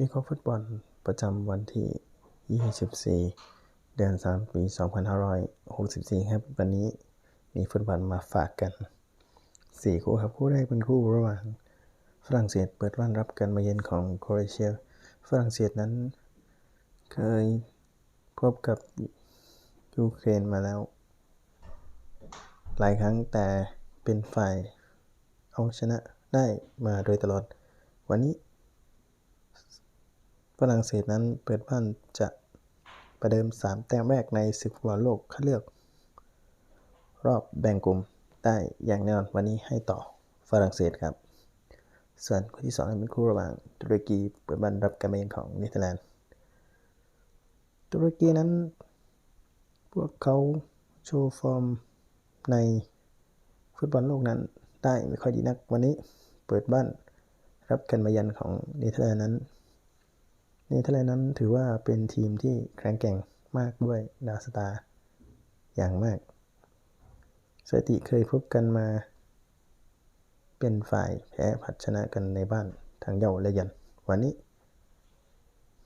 วิเคราะห์ฟุตบอลประจำวันที่ 24 เดือน 3 ปี 2564 ครับ วันนี้มีฟุตบอลมาฝากกัน 4 คู่ครับ คู่แรกเป็นคู่ระหว่าง ฝรั่งเศสเปิดบ้านรับการมาเยือนของโครเอเชีย ฝรั่งเศสนั้น เคยพบกับยูเครนมาแล้ว หลายครั้งแต่เป็นฝ่ายเอาชนะได้มาโดยตลอด วันนี้ ฝรั่งเศสนั้นเปิดบ้านจะประเดิม 3 แต้มแรกในศึกฟุตบอลโลกคัดเลือก รอบแบ่งกลุ่มได้อย่างแน่นอนวันนี้ให้ต่อฝรั่งเศสครับ ส่วนคู่ที่2เป็นคู่ระหว่างตุรกีเปิดบ้านรับการมาเยือนของเนเธอร์แลนด์ตุรกีนั้น พวกเขาโชว์ฟอร์มในฟุตบอลโลกนั้นได้ไม่ค่อยดีนักวันนี้เปิดบ้านรับการมาเยือนของเนเธอร์แลนด์นั้น เนเธอร์แลนด์นั้นถือว่าเป็นทีมที่แข็งแกร่งมากด้วยดาวสตาร์อย่างมากสถิติเคยพบกันมา เป็นฝ่ายแพ้ผัดชนะกันในบ้านทางเย่าและยัน วันนี้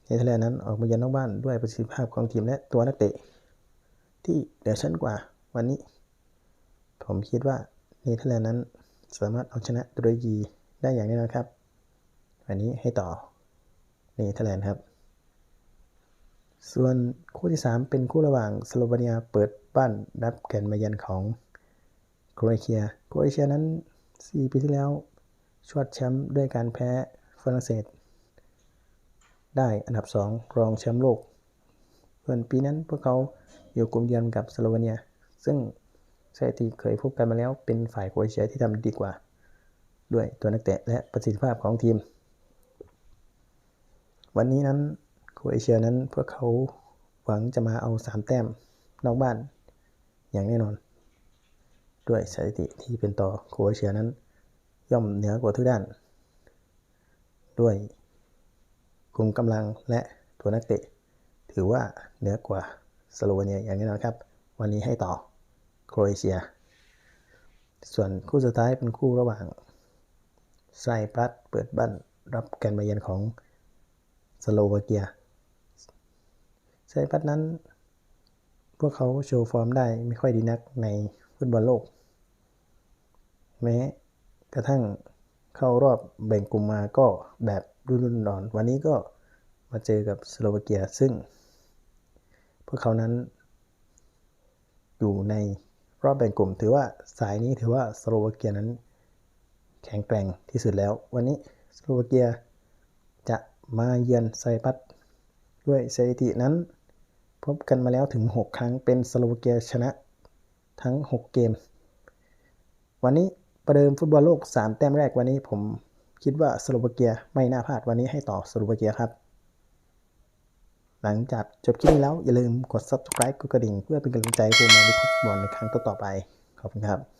เนเธอร์แลนด์นั้นออกมาเยือนนอกบ้านด้วยประสิทธิภาพของทีมและตัวนักเตะ ที่เหนือชั้นกว่าวันนี้ ผมคิดว่าเนเธอร์แลนด์นั้นสามารถเอาชนะตุรกีได้อย่างแน่นอนครับ วันนี้ให้ต่อ เนเธอร์แลนด์ครับ ส่วนคู่ที่ 3 เป็นคู่ระหว่างสโลวาเนียเปิดบ้านรับแกนมาเยือนของโครเอเชีย โครเอเชียนั้น 4 ปีที่แล้วชวดแชมป์ด้วยการแพ้ฝรั่งเศส ได้อันดับ 2 รองแชมป์โลกส่วนปีนั้นพวกเขาอยู่กลุ่มเดียวกับสโลวาเนีย ซึ่งสถิติเคยพบกันมาแล้วเป็นฝ่ายโครเอเชียที่ทำดีกว่า ด้วยตัวนักเตะและประสิทธิภาพของทีม วันนี้นั้นโครเอเชียนั้นพวกเขาหวังจะมาเอา 3 แต้มนอกบ้านอย่างแน่นอน ด้วยสถิติที่เป็นต่อโครเอเชียนั้น ย่อมเหนือกว่าทุกด้าน ด้วยกลุ่มกำลังและตัวนักเตะ ถือว่าเหนือกว่าสโลวาเนียอย่างแน่นอนครับ วันนี้ให้ต่อโครเอเชีย ส่วนคู่สุดท้ายเป็นคู่ระหว่างไซปรัสเปิดบ้านรับการมาเยือนของ สโลวาเกียไซปรัสนั้น พวกเขาโชว์ฟอร์มได้ไม่ค่อยดีนักในฟุตบอลโลก แม้กระทั่งเข้ารอบแบ่งกลุ่มมาก็แบบรุ่นๆดอน วันนี้ก็มาเจอกับสโลวาเกียซึ่ง พวกเขานั้น อยู่ในรอบแบ่งกลุ่ม ถือว่าสายนี้ถือว่าสโลวาเกียนั้น แข็งแกร่งที่สุดแล้ว วันนี้สโลวาเกีย มาเยือนไซปรัสด้วยสถิตินั้น พบกันมาแล้วถึง 6 ครั้งเป็นสโลวาเกียชนะทั้ง 6 เกม วันนี้ประเดิมฟุตบอลโลก 3 แต้มแรกวันนี้ผมคิดว่าสโลวาเกียไม่น่าพลาดวันนี้ให้ต่อสโลวาเกียครับ หลังจากจบคลิปนี้แล้วอย่าลืมกด subscribe กดกระดิ่ง เพื่อเป็นกำลังใจให้ผมมาวิเคราะห์ฟุตบอลในครั้งต่อๆไป ขอบคุณครับ